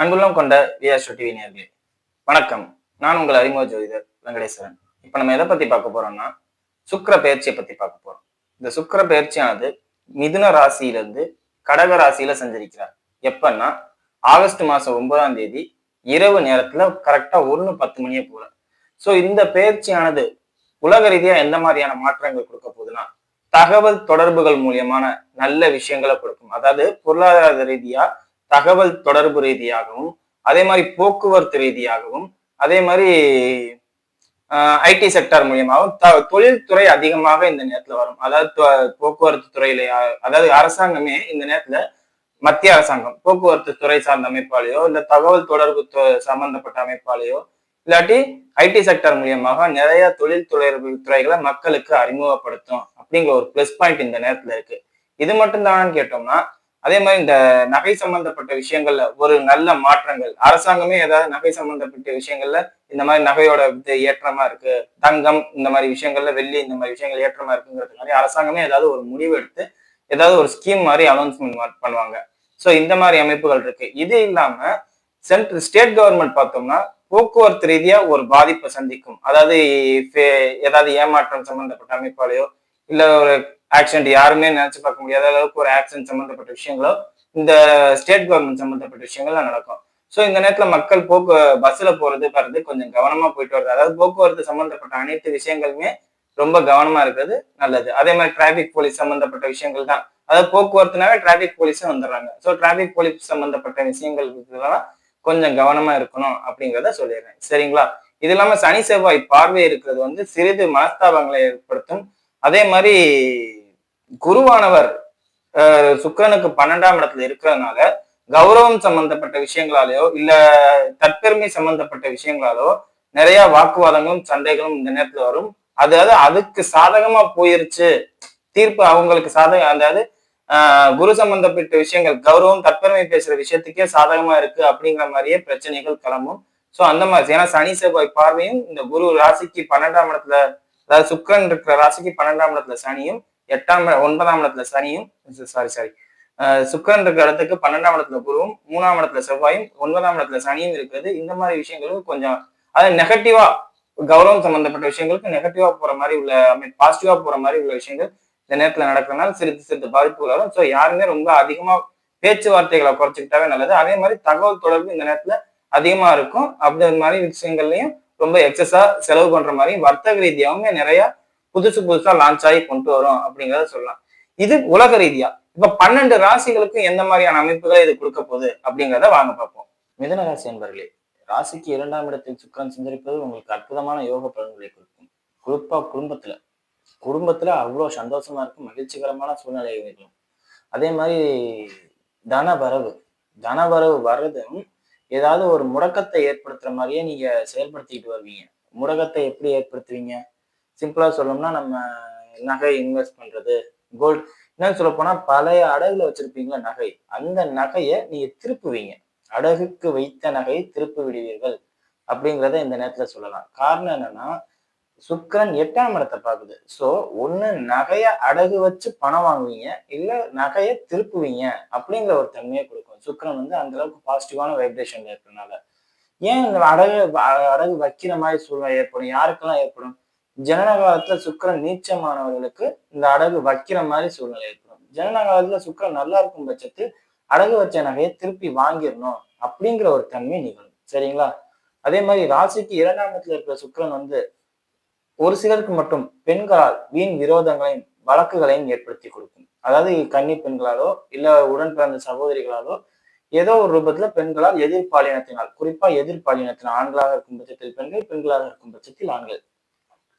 அன்புள்ளம் கொண்ட VR TV நேர்களே வணக்கம். நான் உங்கள் அறிமுக ஜோதிடர் வெங்கடேஸ்வரன். இப்போ நம்ம எதை பத்தி பார்க்க போறோம்னா சுக்கர பயிற்சியை பத்தி பார்க்க போறோம். இந்த சுக்கர பயிற்சியானது மிதுன ராசியிலிருந்து கடக ராசியில சஞ்சரிக்கிறார். எப்பன்னா ஆகஸ்ட் மாசம் ஒன்பதாம் தேதி இரவு நேரத்துல கரெக்டா ஒன்று பத்து மணியை போல. ஸோ இந்த பயிற்சியானது உலக ரீதியா எந்த மாதிரியான மாற்றங்கள் கொடுக்க போகுதுன்னா தகவல் தொடர்புகள் மூலியமான நல்ல விஷயங்களை கொடுக்கும். அதாவது பொருளாதார ரீதியா தகவல் தொடர்பு ரீதியாகவும் அதே மாதிரி போக்குவரத்து ரீதியாகவும் அதே மாதிரி ஐடி செக்டார் மூலியமாகவும் த தொழில்துறை அதிகமாக இந்த நேரத்துல வரும். அதாவது போக்குவரத்து துறையில அதாவது அரசாங்கமே இந்த நேரத்துல மத்திய அரசாங்கம் போக்குவரத்து துறை சார்ந்த அமைப்பாலேயோ இல்லை தகவல் தொடர்பு சம்பந்தப்பட்ட அமைப்பாலேயோ இல்லாட்டி ஐடி செக்டார் மூலியமாக நிறைய தொழில் தொடர்பு துறைகளை மக்களுக்கு அறிமுகப்படுத்தும் அப்படிங்கிற ஒரு ப்ளஸ் பாயிண்ட் இந்த நேரத்துல இருக்கு. இது மட்டும்தானு கேட்டோம்னா அதே மாதிரி இந்த நகை சம்பந்தப்பட்ட விஷயங்கள்ல ஒரு நல்ல மாற்றங்கள். அரசாங்கமே ஏதாவது நகை சம்பந்தப்பட்ட விஷயங்கள்ல இந்த மாதிரி நகையோட இது ஏற்றமா இருக்கு தங்கம் இந்த மாதிரி விஷயங்கள்ல வெள்ளி இந்த மாதிரி விஷயங்கள் ஏற்றமா இருக்குங்கிறதுக்காக அரசாங்கமே ஏதாவது ஒரு முடிவு எடுத்து ஏதாவது ஒரு ஸ்கீம் மாதிரி அனௌன்ஸ்மெண்ட் பண்ணுவாங்க. ஸோ இந்த மாதிரி அமைப்புகள் இருக்கு. இது இல்லாம சென்ட்ரல் ஸ்டேட் கவர்மெண்ட் பார்த்தோம்னா போக்குவரத்து ரீதியா ஒரு பாதிப்பை சந்திக்கும். அதாவது ஃபே- ஏதாவது ஏமாற்றம் சம்பந்தப்பட்ட அமைப்பாலேயோ இல்ல ஒரு ஆக்சிடென்ட் யாருமே நினைச்சு பார்க்க முடியாத அளவுக்கு ஒரு ஆக்சிடென்ட் சம்பந்தப்பட்ட விஷயங்களோ இந்த ஸ்டேட் கவர்மெண்ட் சம்பந்தப்பட்ட விஷயங்கள்லாம் நடக்கும். ஸோ இந்த நேரத்தில் மக்கள் போக்கு பஸ்ஸில் போகிறது வர்றது கொஞ்சம் கவனமாக போயிட்டு வருது அதாவது போக்குவரத்து சம்மந்தப்பட்ட அனைத்து விஷயங்களுமே ரொம்ப கவனமாக இருக்கிறது நல்லது. அதே மாதிரி டிராஃபிக் போலீஸ் சம்மந்தப்பட்ட விஷயங்கள் தான். அதாவது போக்குவரத்துனாவே டிராஃபிக் போலீஸும் வந்துடுறாங்க. ஸோ டிராஃபிக் போலீஸ் சம்மந்தப்பட்ட விஷயங்கள் இதெல்லாம் கொஞ்சம் கவனமாக இருக்கணும் அப்படிங்கிறத சொல்லிடுறேன். சரிங்களா? இது இல்லாமல் சனி செவ்வாய் பார்வை இருக்கிறது வந்து சிறிது மனஸ்தாபங்களை ஏற்படுத்தும். அதே மாதிரி குருவானவர் சுக்கிரனுக்கு பன்னெண்டாம் இடத்துல இருக்கிறதுனால கௌரவம் சம்பந்தப்பட்ட விஷயங்களாலேயோ இல்ல தற்பெருமை சம்பந்தப்பட்ட விஷயங்களாலோ நிறைய வாக்குவாதங்களும் சண்டைகளும் இந்த நேரத்துல வரும். அதாவது அதுக்கு சாதகமா போயிருச்சு. தீர்ப்பு அவங்களுக்கு சாதக அதாவது ஆஹ் குரு சம்பந்தப்பட்ட விஷயங்கள் கௌரவம் தற்பெருமை பேசுற விஷயத்துக்கே சாதகமா இருக்கு அப்படிங்கிற மாதிரியே பிரச்சனைகள் கிளம்பும். சோ அந்த மாதிரி ஏன்னா சனி செவ்வாய் பார்வையும் இந்த குரு ராசிக்கு பன்னெண்டாம் இடத்துல அதாவது சுக்கிரன் இருக்கிற ராசிக்கு பன்னெண்டாம் இடத்துல சனியும் எட்டாம் ஒன்பதாம் இடத்துல சனியும் சாரி சாரி சுக்கரன் இருக்கிற இடத்துக்கு பன்னெண்டாம் இடத்துல குருவும் மூணாம் இடத்துல செவ்வாயும் ஒன்பதாம் இடத்துல சனியும் இருக்கிறது. இந்த மாதிரி விஷயங்களுக்கு கொஞ்சம் அதாவது நெகட்டிவா கௌரவம் சம்பந்தப்பட்ட விஷயங்களுக்கு நெகட்டிவா போற மாதிரி உள்ள ஐ மீன் பாசிட்டிவா போற மாதிரி உள்ள விஷயங்கள் இந்த நேரத்துல நடக்கிறதுனால சிறிது சிறிது பாதிப்புகள் வரும். ஸோ யாருமே ரொம்ப அதிகமா பேச்சுவார்த்தைகளை குறைச்சிக்கிட்டாவே நல்லது. அதே மாதிரி தகவல் தொடர்பு இந்த நேரத்துல அதிகமா இருக்கும். அப்படி மாதிரி விஷயங்கள்லயும் ரொம்ப எக்ஸஸா செலவு பண்ற மாதிரி வர்த்தக ரீதியாகவுமே நிறைய புதுசு புதுசா லான்ச் ஆகி கொண்டு வரும் அப்படிங்கறத சொல்லலாம். இது உலக ரீதியா. இப்ப பன்னெண்டு ராசிகளுக்கும் எந்த மாதிரியான அமைப்புகளை இது கொடுக்க போகுது அப்படிங்கிறத வாங்க பார்ப்போம். மிதன ராசி என்பர்களே ராசிக்கு இரண்டாம் இடத்தில் சுக்கரன் சஞ்சரிப்பது உங்களுக்கு அற்புதமான யோக பலன்களை கொடுக்கும். குறிப்பா குடும்பத்துல. குடும்பத்துல அவ்வளோ சந்தோஷமா இருக்கும் மகிழ்ச்சிகரமான சூழ்நிலை இருக்கும் அதே மாதிரி தன வரவு. தன வரவு வர்றதும் ஏதாவது ஒரு முடக்கத்தை ஏற்படுத்துற மாதிரியே நீங்க செயல்படுத்திக்கிட்டு வருவீங்க. முடக்கத்தை எப்படி ஏற்படுத்துவீங்க? சிம்பிளா சொல்லணும்னா நம்ம நகை இன்வெஸ்ட் பண்றது. கோல்டு என்னன்னு சொல்ல போனால் பழைய அடகுல வச்சிருப்பீங்களா நகை. அந்த நகையை நீங்கள் திருப்புவீங்க. அடகுக்கு வைத்த நகையை திருப்பி விடுவீர்கள் அப்படிங்கிறத இந்த நேரத்துல சொல்லலாம். காரணம் என்னன்னா சுக்கிரன் எட்டாம் இடத்தை பார்க்குது. ஸோ ஒண்ணு நகையை அடகு வச்சு பணம் வாங்குவீங்க இல்லை நகையை திருப்புவீங்க அப்படிங்கிற ஒரு தன்மையை கொடுக்கும். சுக்கரன் வந்து அந்த அளவுக்கு பாசிட்டிவான வைப்ரேஷன்ல இருக்கிறனால. ஏன் இந்த அடகு அடகு வைக்கிற மாதிரி சூழ்நிலை ஏற்படும்? யாருக்கெல்லாம் ஏற்படும்? ஜனன காலத்துல சுக்கிரன் நீச்சமானவர்களுக்கு இந்த அடகு வைக்கிற மாதிரி சூழ்நிலை ஏற்படும். ஜனன காலத்துல சுக்கிரன் நல்லா இருக்கும் பட்சத்தில் அடகு வச்ச நகையை திருப்பி வாங்கிடணும் அப்படிங்கிற ஒரு தன்மை நிகழும். சரிங்களா? அதே மாதிரி ராசிக்கு இரண்டாம் இடத்துல இருக்கிற சுக்கிரன் வந்து ஒரு சிலருக்கு மட்டும் பெண்களால் வீண் விரோதங்களையும் வழக்குகளையும் ஏற்படுத்தி கொடுக்கும். அதாவது கன்னி பெண்களாலோ இல்ல உடன் பிறந்த சகோதரிகளாலோ ஏதோ ஒரு ரூபத்துல பெண்களால் எதிர்பாலினத்தினால் குறிப்பா எதிர்பாலினத்தினால் ஆண்களாக இருக்கும் பட்சத்தில் பெண்கள் பெண்களாக இருக்கும் பட்சத்தில் ஆண்கள்.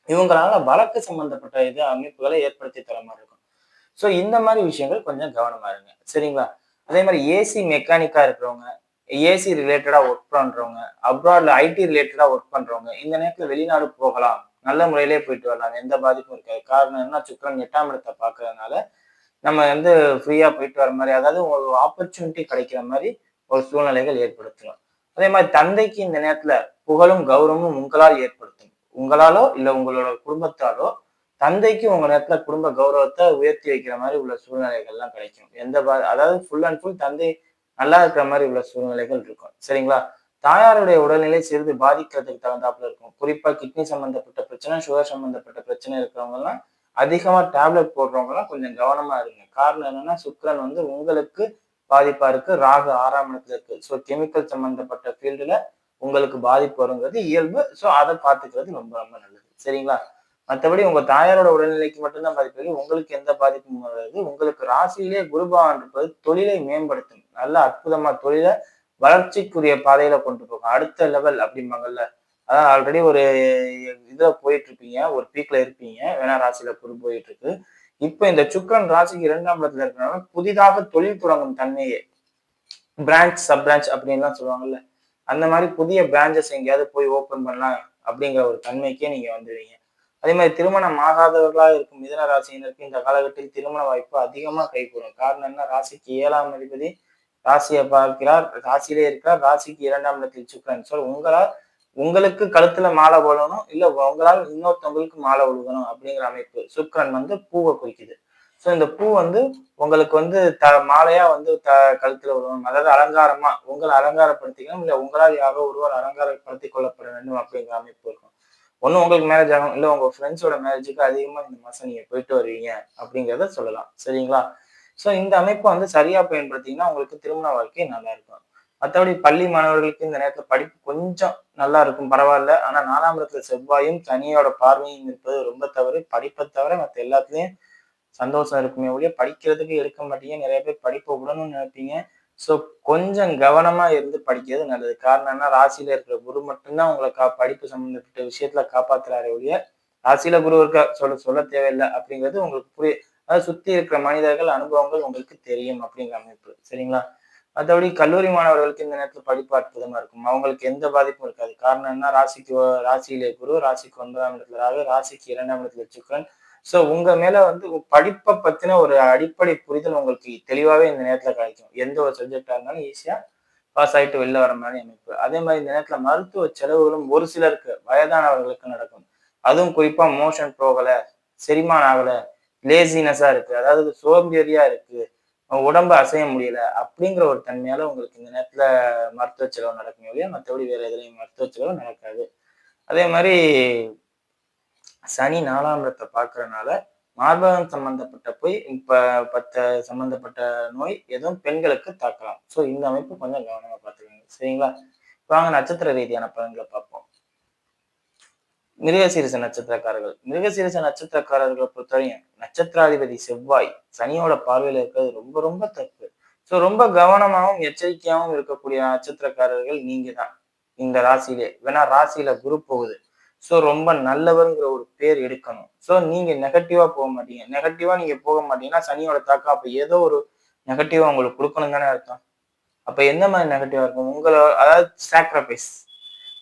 இவங்களால வழக்கு சம்பந்தப்பட்ட இது அமைப்புகளை ஏற்படுத்தி தர மாதிரி இருக்கும். ஸோ இந்த மாதிரி விஷயங்கள் கொஞ்சம் கவனமா இருங்க. சரிங்களா? அதே மாதிரி ஏசி மெக்கானிக்கா இருக்கிறவங்க ஏசி ரிலேட்டடா ஒர்க் பண்றவங்க அப்ராட்ல ஐடி ரிலேட்டடா ஒர்க் பண்றவங்க இந்த நேரத்தில் வெளிநாடு போகலாம். நல்ல முறையிலே போயிட்டு வரலாம். எந்த பாதிப்பும் இருக்காது. காரணம் என்ன சுக்கரன் எட்டாம் இடத்தை பார்க்கறதுனால நம்ம வந்து ஃப்ரீயா போயிட்டு வர மாதிரி அதாவது ஒரு ஆப்பர்ச்சுனிட்டி கிடைக்கிற மாதிரி ஒரு சூழ்நிலைகள் ஏற்படுத்தலாம். அதே மாதிரி தந்தைக்கு இந்த நேரத்துல புகழும் கௌரவமும் உங்களால் ஏற்படுத்தும். உங்களாலோ இல்லை உங்களோட குடும்பத்தாலோ தந்தைக்கு உங்க நேரத்துல குடும்ப கௌரவத்தை உயர்த்தி வைக்கிற மாதிரி உள்ள சூழ்நிலைகள்லாம் கிடைக்கும். எந்த பா- அதாவது ஃபுல் அண்ட் ஃபுல் தந்தை நல்லா இருக்கிற மாதிரி உள்ள சூழ்நிலைகள் இருக்கும். சரிங்களா? தாயாருடைய உடல்நிலை சிறிது பாதிக்கிறதுக்கு தகுந்தாப்புல இருக்கும். குறிப்பா கிட்னி சம்பந்தப்பட்ட பிரச்சனை சுகர் சம்பந்தப்பட்ட பிரச்சனை இருக்கிறவங்கலாம் அதிகமா டேப்லெட் போடுறவங்கலாம் கொஞ்சம் கவனமா இருங்க. காரணம் என்னன்னா சுக்கரன் வந்து உங்களுக்கு பாதிப்பா இருக்கு ராகு ஆறாம் இடத்துல இருக்கு. ஸோ கெமிக்கல் சம்பந்தப்பட்ட ஃபீல்டுல உங்களுக்கு பாதிப்பு வருங்கிறது இயல்பு. ஸோ அதை பார்த்துக்கிறது ரொம்ப ரொம்ப நல்லது. சரிங்களா? மற்றபடி உங்க தாயாரோட உடல்நிலைக்கு மட்டும்தான் பாதிப்பு உங்களுக்கு எந்த பாதிப்பும் வராது. உங்களுக்கு ராசியிலே குருபவன் இருப்பது தொழிலை மேம்படுத்தும். நல்ல அற்புதமா தொழிலை வளர்ச்சிக்குரிய பாதையில கொண்டு போகும். அடுத்த லெவல் அப்படிம்பாங்கல்ல. அதான் ஆல்ரெடி ஒரு இதுல போயிட்டு இருப்பீங்க ஒரு பீக்ல இருப்பீங்க. வேணா ராசியில குரு போயிட்டு இருக்கு இப்ப இந்த சுக்கரன் ராசிக்கு இரண்டாம் இடத்துல இருக்கிறனால புதிதாக தொழில் தொடங்கும் தன்மையே. பிரான்ச் சப் பிரான்ச் அப்படின்லாம் சொல்லுவாங்கல்ல. அந்த மாதிரி புதிய பிரான்ச்சஸ் எங்கேயாவது போய் ஓப்பன் பண்ணலாம் அப்படிங்கிற ஒரு தன்மைக்கே நீங்க வந்துடுவீங்க அதே மாதிரி திருமணம் ஆகாதவர்களாக இருக்கும் மிதன ராசியினருக்கு இந்த காலகட்டத்தில் திருமண வாய்ப்பு அதிகமாக கைகூடும். காரணம் என்ன? ராசிக்கு ஏழாம் அதிபதி ராசியை பார்க்கிறார். ராசியிலே இருக்கிறார். ராசிக்கு இரண்டாம் இடத்தில் சுக்கரன். சொல் உங்களால் உங்களுக்கு கழுத்துல மாலை போடணும் இல்லை உங்களால் இன்னொருத்தவங்களுக்கு மாலை விழுகணும் அப்படிங்கிற அமைப்பு சுக்கரன் வந்து பூவை குறிக்குது. ஸோ இந்த பூ வந்து உங்களுக்கு வந்து த மாலையா வந்து த கழுத்துல வருவாங்க அதாவது அலங்காரமா உங்களை அலங்காரப்படுத்திக்கணும். இல்லை உங்களால் யாரோ ஒருவர் அலங்காரப்படுத்தி கொள்ளப்பட வேண்டும் அப்படிங்கிற அமைப்பு இருக்கும். ஒன்றும் உங்களுக்கு மேரேஜ் ஆகும் இல்லை உங்க ஃப்ரெண்ட்ஸோட மேரேஜுக்கு அதிகமா இந்த மாதம் நீங்க போயிட்டு வருவீங்க அப்படிங்கிறத சொல்லலாம். சரிங்களா? ஸோ இந்த அமைப்பை வந்து சரியா பயன்படுத்திங்கன்னா உங்களுக்கு திருமண வாழ்க்கை நல்லா இருக்கும். மற்றபடி பள்ளி மாணவர்களுக்கு இந்த நேரத்தில் படிப்பு கொஞ்சம் நல்லா இருக்கும். பரவாயில்ல. ஆனால் நாலாம் இடத்துல செவ்வாயும் சனியோட பார்வையும் இருப்பது ரொம்ப தவறு. படிப்பை தவிர மற்ற எல்லாத்துலேயும் சந்தோஷம் இருக்குமே ஒழிய படிக்கிறதுக்கு இருக்க மாட்டீங்க. நிறைய பேர் படிப்பை விடணும்னு நினைப்பீங்க. ஸோ கொஞ்சம் கவனமா இருந்து படிக்கிறது நல்லது. காரணம் என்ன ராசியில இருக்கிற குரு மட்டும்தான் உங்களை கா படிப்பு சம்பந்தப்பட்ட விஷயத்துல காப்பாத்துறாரு ஒழிய ராசியில குரு இருக்க சொல்ல சொல்ல தேவையில்லை அப்படிங்கிறது உங்களுக்கு புரிய அதாவது சுத்தி இருக்கிற மனிதர்கள் அனுபவங்கள் உங்களுக்கு தெரியும் அப்படிங்கிற அமைப்பு. சரிங்களா? மற்றபடி கல்லூரி மாணவர்களுக்கு இந்த நேரத்தில் படிப்பு அற்புதமா இருக்கும். அவங்களுக்கு எந்த பாதிப்பும் இருக்காது. காரணம் என்ன? ராசிக்கு ராசியிலே குரு ராசிக்கு ஒன்பதாம் இடத்துல ராகு ராசிக்கு இரண்டாம் இடத்துல சுக்கரன். ஸோ உங்க மேல வந்து படிப்பை பத்தின ஒரு அடிப்படை புரிதல் உங்களுக்கு தெளிவாகவே இந்த நேரத்தில் கிடைக்கும். எந்த ஒரு சப்ஜெக்டா இருந்தாலும் ஈஸியா பாஸ் ஆகிட்டு வெளில வர மாதிரி அமைப்பு. அதே மாதிரி இந்த நேரத்தில் மருத்துவ செலவுகளும் ஒரு சிலருக்கு வயதானவர்களுக்கு நடக்கும். அதுவும் குறிப்பா மோஷன் போகலை செரிமானம் ஆகலை லேசினஸா இருக்கு அதாவது சோம்பேறியா இருக்கு உடம்ப அசைய முடியல அப்படிங்கிற ஒரு தன்மையால உங்களுக்கு இந்த நேரத்துல மருத்துவ செலவு நடக்கும் இல்லையா மற்றபடி வேற எதுலையும் மருத்துவ செலவு நடக்காது. அதே மாதிரி சனி நாலாம் இடத்தை பார்க்கறதுனால மார்பகம் சம்பந்தப்பட்ட போய் இப்ப பத்த சம்பந்தப்பட்ட நோய் எதுவும் பெண்களுக்கு தாக்கலாம். ஸோ இந்த அமைப்பு கொஞ்சம் கவனமா பார்த்துக்கோங்க. சரிங்களா? வாங்க நட்சத்திர ரீதியான பலன்களை பார்ப்போம். மிருகசீரிச நட்சத்திரக்காரர்கள். மிருகசீரிச நட்சத்திரக்காரர்களை பொறுத்தவரையும் நட்சத்திராதிபதி செவ்வாய் சனியோட பார்வையில இருக்கிறது ரொம்ப ரொம்ப தப்பு. ஸோ ரொம்ப கவனமாகவும் எச்சரிக்கையாகவும் இருக்கக்கூடிய நட்சத்திரக்காரர்கள் நீங்க தான் இந்த ராசியிலே. வேணா ராசியில குரு போகுது. ஸோ ரொம்ப நல்லவருங்கிற ஒரு பேர் எடுக்கணும். ஸோ நீங்க நெகட்டிவாக போக மாட்டீங்க. நெகட்டிவாக நீங்க போக மாட்டீங்கன்னா சனியோட தாக்கம் அப்போ ஏதோ ஒரு நெகட்டிவா உங்களுக்கு கொடுக்கணும் தானே அர்த்தம். அப்போ எந்த மாதிரி நெகட்டிவாக இருக்கும்? உங்களை அதாவது சாக்ரிஃபைஸ்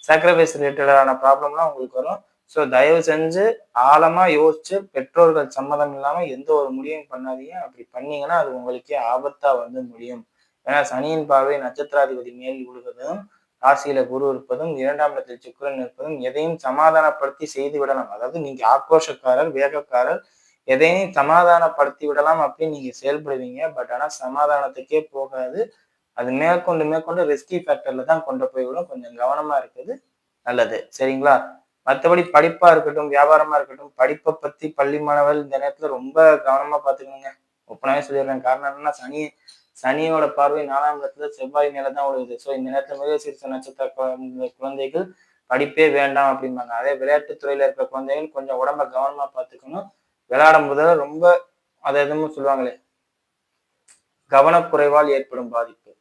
சாக்ரிஃபைஸ் ரிலேட்டடான ப்ராப்ளம்லாம் உங்களுக்கு வரும். ஸோ தயவு செஞ்சு ஆழமா யோசிச்சு பெற்றோர்கள் சம்மதம் இல்லாமல் எந்த ஒரு முடிவும் பண்ணாதீங்க. அப்படி பண்ணீங்கன்னா அது உங்களுக்கே ஆபத்தா வந்து முடியும். ஏன்னா சனியின் பார்வை நட்சத்திராதிபதி மேல் விழுவதும் ராசியில குரு இருப்பதும் இரண்டாம் இடத்தில் சுக்கரன் இருப்பதும் எதையும் சமாதானப்படுத்தி செய்து விடலாம். அதாவது நீங்க ஆக்ரோஷக்காரர் வேகக்காரர் எதையும் சமாதானப்படுத்தி விடலாம் அப்படின்னு நீங்க செயல்படுவீங்க. பட் ஆனா சமாதானத்துக்கே போகாது. அது மேற்கொண்டு மேற்கொண்டு ரிஸ்கி ஃபேக்டர்ல தான் கொண்டு போய் விடும். கொஞ்சம் கவனமா இருக்குது நல்லது. சரிங்களா? மற்றபடி படிப்பா இருக்கட்டும் வியாபாரமா இருக்கட்டும் படிப்பை பத்தி பள்ளி மாணவர்கள் இந்த நேரத்துல ரொம்ப கவனமா பாத்துக்கணுங்க ஒப்பனாவே சொல்லிடுறேன். காரணம் என்னன்னா சனி சனியோட பார்வை நாலாம் இடத்துல செவ்வாய் மேல தான் விழுகுது ஸோ இந்த நேரத்துக்கு சிறு நட்சத்திர குழந்தைகள் படிப்பே வேண்டாம் அப்படிம்பாங்க. அதே விளையாட்டுத் துறையில இருக்கிற குழந்தைகள் கொஞ்சம் உடம்ப கவனமா பார்த்துக்கணும். விளையாடும் போது ரொம்ப அதை எதுவும் சொல்லுவாங்களே கவனக்குறைவால் ஏற்படும் பாதிப்பு.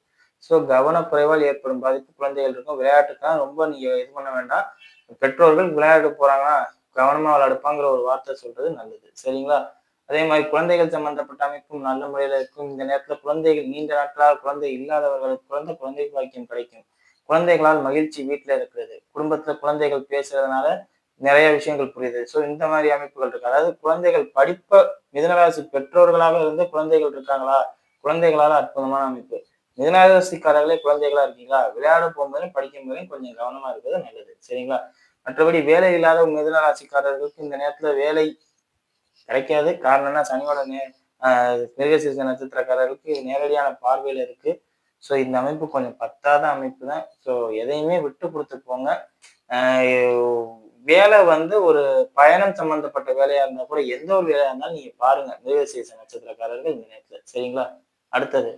ஸோ கவனக்குறைவால் ஏற்படும் பாதிப்பு குழந்தைகள் இருக்கும். விளையாட்டுக்கெல்லாம் ரொம்ப நீங்க இது பண்ண வேண்டாம். பெற்றோர்கள் விளையாட போறாங்கன்னா கவனமா விளையாடுப்பாங்கிற ஒரு வார்த்தை சொல்றது நல்லது. சரிங்களா? அதே மாதிரி குழந்தைகள் சம்பந்தப்பட்ட அமைப்பும் நல்ல முறையில இருக்கும். இந்த நேரத்துல குழந்தைகள் நீண்ட நாட்களால் குழந்தை இல்லாதவர்களுக்கு குழந்தை குழந்தை பாக்கியம் கிடைக்கும். குழந்தைகளால் மகிழ்ச்சி வீட்டுல இருக்கிறது. குடும்பத்துல குழந்தைகள் பேசுறதுனால நிறைய விஷயங்கள் புரியுது. ஸோ இந்த மாதிரி அமைப்புகள் இருக்கு. அதாவது குழந்தைகள் படிப்ப மிதனராசி பெற்றோர்களாக இருந்து குழந்தைகள் இருக்காங்களா? குழந்தைகளால அற்புதமான அமைப்பு. மிதனராசிக்காரர்களே குழந்தைகளா இருக்கீங்களா? விளையாட போகும்போதும் படிக்கும் போதும் கொஞ்சம் கவனமா இருக்கிறது நல்லது. சரிங்களா? மற்றபடி வேலை இல்லாத மிதனராசிக்காரர்களுக்கு இந்த நேரத்துல வேலை கிடைக்காது. காரணம் சனியோட நே மிருகசீச மிருகசீரிச நட்சத்திரக்காரர்களுக்கு நேரடியான பார்வையில இருக்கு. ஸோ இந்த அமைப்பு கொஞ்சம் பத்தாத அமைப்பு தான். ஸோ எதையுமே விட்டு கொடுத்து போங்க வேலை வந்து ஒரு பயணம் சம்பந்தப்பட்ட வேலையா இருந்தா கூட எந்த ஒரு வேலையா இருந்தாலும் நீங்க பாருங்க. மிருகசீச நட்சத்திரக்காரர்கள் இந்த நேரத்துல. சரிங்களா? அடுத்தது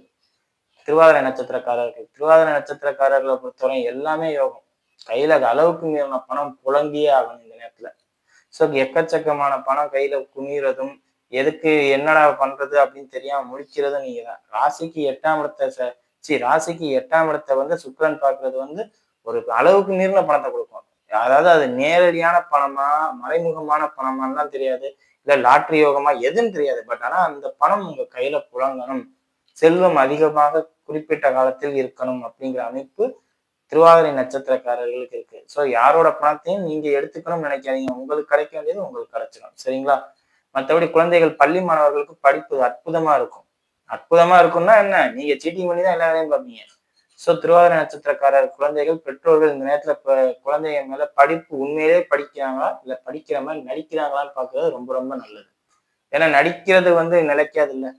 திருவாதிரை நட்சத்திரக்காரர்கள். திருவாதிரை நட்சத்திரக்காரர்களை பொறுத்தவரை எல்லாமே யோகம். கையில அளவுக்கு மீறின பணம் புழங்கியே ஆகணும் இந்த நேரத்துல. ஸோ எக்கச்சக்கமான பணம் கையில குமிறதும் எதுக்கு என்னடா பண்றது அப்படின்னு தெரியாம முடிக்கிறதும் நீங்க தான். ராசிக்கு எட்டாம் இடத்தை ச- சி ராசிக்கு எட்டாம் இடத்தை வந்து சுக்கரன் பார்க்கறது வந்து ஒரு அளவுக்கு மீறின பணத்தை கொடுக்கும். அதாவது அது நேரடியான பணமா மறைமுகமான பணமான்லாம் தெரியாது. இல்ல லாட்ரி யோகமா எதுன்னு தெரியாது. பட் ஆனா அந்த பணம் உங்க கையில புழங்கணும். செல்வம் அதிகமாக குறிப்பிட்ட காலத்தில் இருக்கணும் அப்படிங்கிற அமைப்பு திருவாதிரை நட்சத்திரக்காரர்களுக்கு இருக்கு. ஸோ யாரோட பணத்தையும் நீங்க எடுத்துக்கணும்னு நினைக்காதீங்க. உங்களுக்கு கிடைக்க வேண்டியது உங்களுக்கு கிடைச்சிடும் சரிங்களா? மற்றபடி குழந்தைகள் பள்ளி மாணவர்களுக்கு படிப்பு அற்புதமா இருக்கும். அற்புதமா இருக்கும்னா என்ன? நீங்க சீட்டிங் பண்ணி தான் எல்லா வேலையும் பார்ப்பீங்க. ஸோ திருவாதிரை நட்சத்திரக்காரர் குழந்தைகள் பெற்றோர்கள் இந்த நேரத்துல குழந்தைங்க மேல படிப்பு உண்மையிலே படிக்கிறாங்களா? இல்ல படிக்கிற மாதிரி நடிக்கிறாங்களான்னு பார்க்கறது ரொம்ப ரொம்ப நல்லது. ஏன்னா நடிக்கிறது வந்து நிலைக்காது இல்லை.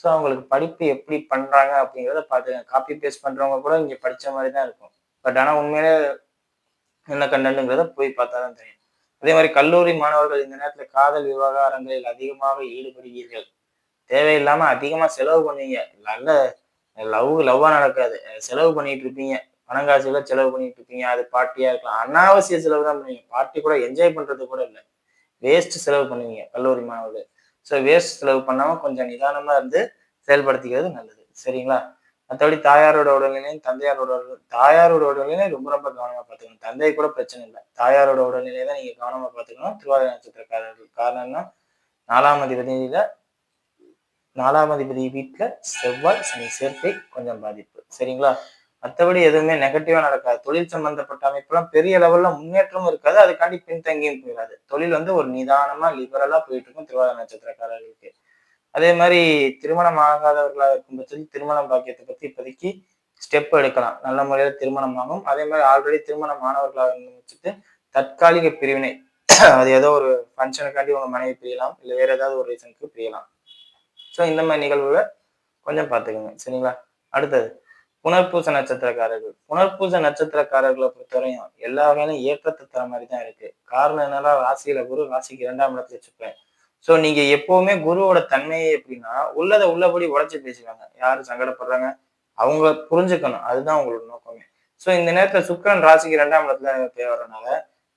ஸோ அவங்களுக்கு படிப்பு எப்படி பண்றாங்க அப்படிங்கிறத பார்த்துங்க காப்பி பேஸ்ட் பண்றவங்க கூட இங்க படிச்ச மாதிரி தான் இருக்கும். பட் ஆனா உண்மையிலே என்ன கண்டனுங்கிறத போய் பார்த்தா தான் தெரியும். அதே மாதிரி கல்லூரி மாணவர்கள் இந்த நேரத்துல காதல் விவகாரங்களில் அதிகமாக ஈடுபடுவீர்கள் தேவையில்லாம அதிகமா செலவு பண்ணுவீங்க நல்ல லவ் லவ்வா நடக்காது. செலவு பண்ணிட்டு இருப்பீங்க. பணங்காசுல செலவு பண்ணிட்டு இருப்பீங்க. அது பார்ட்டியா இருக்கலாம். அனாவசிய செலவு தான் பண்ணுவீங்க. பார்ட்டி கூட என்ஜாய் பண்றது கூட இல்லை. வேஸ்ட் செலவு பண்ணுவீங்க கல்லூரி மாணவர்கள். ஸோ வேஸ்ட் செலவு பண்ணாம கொஞ்சம் நிதானமாக இருந்து செயல்படுத்திக்கிறது நல்லது. சரிங்களா? மற்றபடி தாயாரோட உடல்நிலையும் தந்தையாரோட உடல் தாயாரோட உடல்நிலையும் ரொம்ப ரொம்ப கவனமா பார்த்துக்கணும். தந்தை கூட பிரச்சனை இல்லை. தாயாரோட உடல்நிலையை தான் நீங்க கவனமா பார்த்துக்கணும். திருவாதிரை நட்சத்திரக்காரர்கள் காரணம்னா நாலாம் அதிபதியில நாலாம் அதிபதி வீட்டுல செவ்வாய் சனி சேர்க்கை கொஞ்சம் பாதிப்பு. சரிங்களா? மற்றபடி எதுவுமே நெகட்டிவா நடக்காது. தொழில் சம்பந்தப்பட்ட அமைப்புலாம் பெரிய லெவல்ல முன்னேற்றமும் இருக்காது. அதுக்காண்டி பின்தங்கியும் போயிடாது தொழில் வந்து ஒரு நிதானமா லிபரலா போயிட்டு இருக்கும் திருவாதிரை நட்சத்திரக்காரர்களுக்கு. அதே மாதிரி திருமணம் ஆகாதவர்களாக இருக்கும் பட்சத்தில் திருமணம் பாக்கியத்தை பத்தி இப்போதைக்கு ஸ்டெப் எடுக்கலாம். நல்ல முறையில் திருமணம் ஆகும் அதே மாதிரி ஆல்ரெடி திருமணம் ஆனவர்களாக இருந்து வச்சுட்டு தற்காலிக பிரிவினை. அது ஏதோ ஒரு ஃபங்க்ஷனுக்காண்டி உங்க மனைவி பிரியலாம். இல்லை வேற ஏதாவது ஒரு ரீசனுக்கு பிரியலாம். ஸோ இந்த மாதிரி நிகழ்வுகளை கொஞ்சம் பார்த்துக்கோங்க. சரிங்களா? அடுத்தது புனர்பூச நட்சத்திரக்காரர்கள். புனர்பூச நட்சத்திரக்காரர்களை பொறுத்தவரையும் எல்லா வகையிலும் ஏற்றத்தை தர மாதிரி தான் இருக்கு. காரணம் என்னன்னா ராசியில குரு ராசிக்கு இரண்டாம் இடத்துல வச்சுப்பேன் ஸோ நீங்க எப்பவுமே குருவோட தன்மையே எப்படின்னா உள்ளதை உள்ளபடி உடைச்சு பேசுவாங்க யாரு சங்கடப்படுறாங்க? அவங்க புரிஞ்சுக்கணும். அதுதான் உங்களோட நோக்கமே. ஸோ இந்த நேரத்துல சுக்கரன் ராசிக்கு ரெண்டாம் இடத்துல தேவைறனால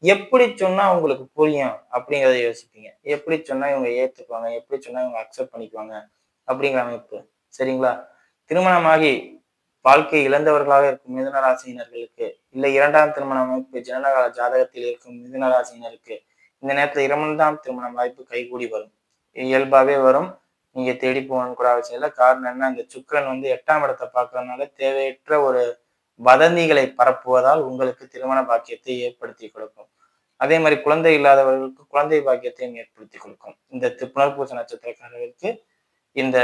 எப்படி சொன்னா உங்களுக்கு புரியும் அப்படிங்கிறத யோசிப்பீங்க. எப்படி சொன்னா இவங்க ஏத்துக்குவாங்க எப்படி சொன்னா இவங்க அக்செப்ட் பண்ணிக்குவாங்க? அப்படிங்கிற அமைப்பு. சரிங்களா? திருமணமாகி வாழ்க்கை இழந்தவர்களாக இருக்கும் மிதுன ராசியினர்களுக்கு இல்லை இரண்டாம் திருமண அமைப்பு ஜனநகால ஜாதகத்தில் இருக்கும் மிதுன ராசியினருக்கு இந்த நேரத்தில் இரண்டாம் திருமண வாய்ப்பு கைகூடி வரும். இயல்பாவே வரும். நீங்க தேடி போகணும்னு கூட அவசியம் இல்லை. காரணம் என்ன? அந்த சுக்கிரன் வந்து எட்டாம் இடத்தை பார்க்கறதுனால தேவையற்ற ஒரு வதந்திகளை பரப்புவதால் உங்களுக்கு திருமண பாக்கியத்தை ஏற்படுத்தி கொடுக்கும். அதே மாதிரி குழந்தை இல்லாதவர்களுக்கு குழந்தை பாக்கியத்தையும் ஏற்படுத்தி கொடுக்கும். இந்த புனர்பூச நட்சத்திரக்காரர்களுக்கு இந்த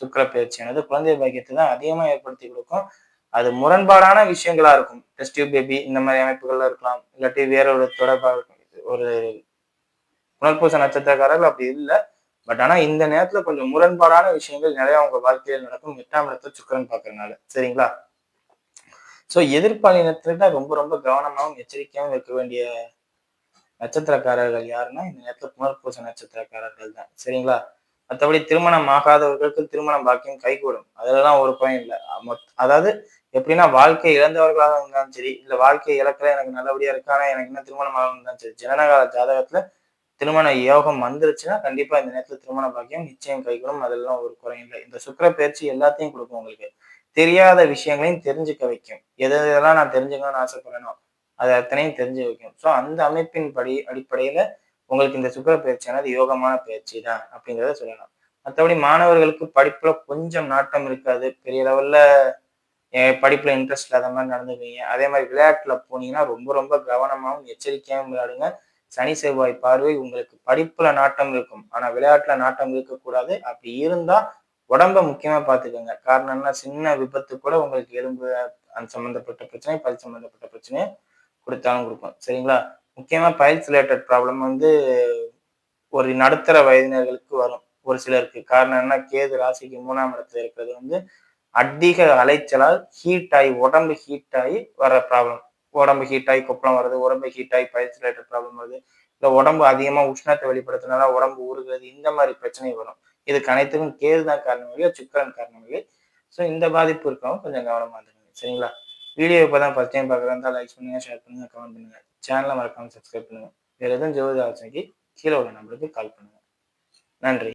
சுக்கிர பயிற்சியானது குழந்தை பாக்கியத்தை தான் அதிகமா ஏற்படுத்தி கொடுக்கும். அது முரண்பாடான விஷயங்களா இருக்கும். டெஸ்டியூ பேபி இந்த மாதிரி அமைப்புகள்லாம் இருக்கலாம். இல்லாட்டி வேற ஒரு தொடர்பாக இருக்கும். ஒரு புனர்பூச நட்சத்திரக்காரர்கள் அப்படி இல்லை. பட் ஆனா இந்த நேரத்துல கொஞ்சம் முரண்பாடான விஷயங்கள் நிறைய உங்க வாழ்க்கையில் நடக்கும். எட்டாம் இடத்துல சுக்கரன் பாக்குறதுனால சரிங்களா? சோ எதிர்பாலினத்துல ரொம்ப ரொம்ப கவனமாகவும் எச்சரிக்கையாகவும் இருக்க வேண்டிய நட்சத்திரக்காரர்கள் யாருன்னா இந்த நேரத்துல புனர்பூச நட்சத்திரக்காரர்கள் தான். சரிங்களா? மற்றபடி திருமணம் ஆகாதவர்களுக்கு திருமணம் பாக்கியம் கைகூடும். அதெல்லாம் ஒரு பயன் இல்லை. அதாவது எப்படின்னா வாழ்க்கை இழந்தவர்களாக இருந்தாலும் சரி இல்ல வாழ்க்கை இழக்கல எனக்கு நல்லபடியா இருக்கு ஆனா எனக்கு என்ன திருமணம் ஆகணும் இருந்தாலும் சரி ஜனனகால ஜாதகத்துல திருமண யோகம் வந்துருச்சுன்னா கண்டிப்பா இந்த நேரத்துல திருமண பாக்கியம் நிச்சயம் கைகூடும். அதெல்லாம் ஒரு குறையும் இல்லை. இந்த சுக்கர பயிற்சி எல்லாத்தையும் கொடுக்கும் உங்களுக்கு. தெரியாத விஷயங்களையும் தெரிஞ்சுக்க வைக்கும். எது எதெல்லாம் நான் தெரிஞ்சுக்கணும்னு ஆசைப்படணும் அது அத்தனையும் தெரிஞ்சு வைக்கும். ஸோ அந்த அமைப்பின் படி அடிப்படையில உங்களுக்கு இந்த சுக்கிர பயிற்சியானது யோகமான பயிற்சி தான் அப்படிங்கிறத சொல்லலாம் மற்றபடி மாணவர்களுக்கு படிப்புல கொஞ்சம் நாட்டம் இருக்காது. பெரிய லெவல்ல படிப்பில் இன்ட்ரெஸ்ட் இல்லாத மாதிரி நடந்துக்குவீங்க. அதே மாதிரி விளையாட்டில் போனீங்கன்னா ரொம்ப ரொம்ப கவனமாகவும் எச்சரிக்கையாகவும் விளையாடுங்க. சனி செவ்வாய் பார்வை உங்களுக்கு படிப்பில் நாட்டம் இருக்கும். ஆனால் விளையாட்டுல நாட்டம் இருக்கக்கூடாது. அப்படி இருந்தால் உடம்ப முக்கியமாக பார்த்துக்கோங்க. காரணம் சின்ன விபத்து கூட உங்களுக்கு எலும்பு அந்த சம்மந்தப்பட்ட பிரச்சனை பல் சம்மந்தப்பட்ட பிரச்சனையை கொடுத்தாலும் கொடுக்கும். சரிங்களா? முக்கியமா பைல்ஸ் ரிலேட்டட் ப்ராப்ளம் வந்து ஒரு நடுத்தர வயதினர்களுக்கு வரும். ஒரு சிலருக்கு. காரணம் என்ன கேது ராசிக்கு மூணாம் இடத்துல இருக்கிறது வந்து அதிக அலைச்சலால் ஹீட் ஆகி உடம்பு ஹீட் ஆகி வர ப்ராப்ளம் உடம்பு ஹீட் ஆகி கொப்பளம் வருது உடம்பு ஹீட் ஆகி பயிற்சி ப்ராப்ளம் வருது. இல்லை உடம்பு அதிகமாக உஷ்ணத்தை வெளிப்படுத்துறதுனால உடம்பு ஊறுகிறது இந்த மாதிரி பிரச்சனை வரும். இதுக்கு அனைத்துக்கும் கேது தான் காரணம் இல்லை சுக்கரன் காரணம் இல்லை ஸோ இந்த பாதிப்பு இருக்கவும் கொஞ்சம் கவனமாக இருந்துங்க சரிங்களா? வீடியோ இப்போ தான் ஃபஸ்ட் டைம் பார்க்குறதா லைக் பண்ணுங்கள் ஷேர் பண்ணுங்கள் கமெண்ட் பண்ணுங்கள் சேனலை மறக்காமல் சப்ஸ்கிரைப் பண்ணுங்கள் வேறு எதுவும் ஜோதி ஆலோசனைக்கு கீழே உள்ள நம்பருக்கு கால் பண்ணுங்கள் நன்றி.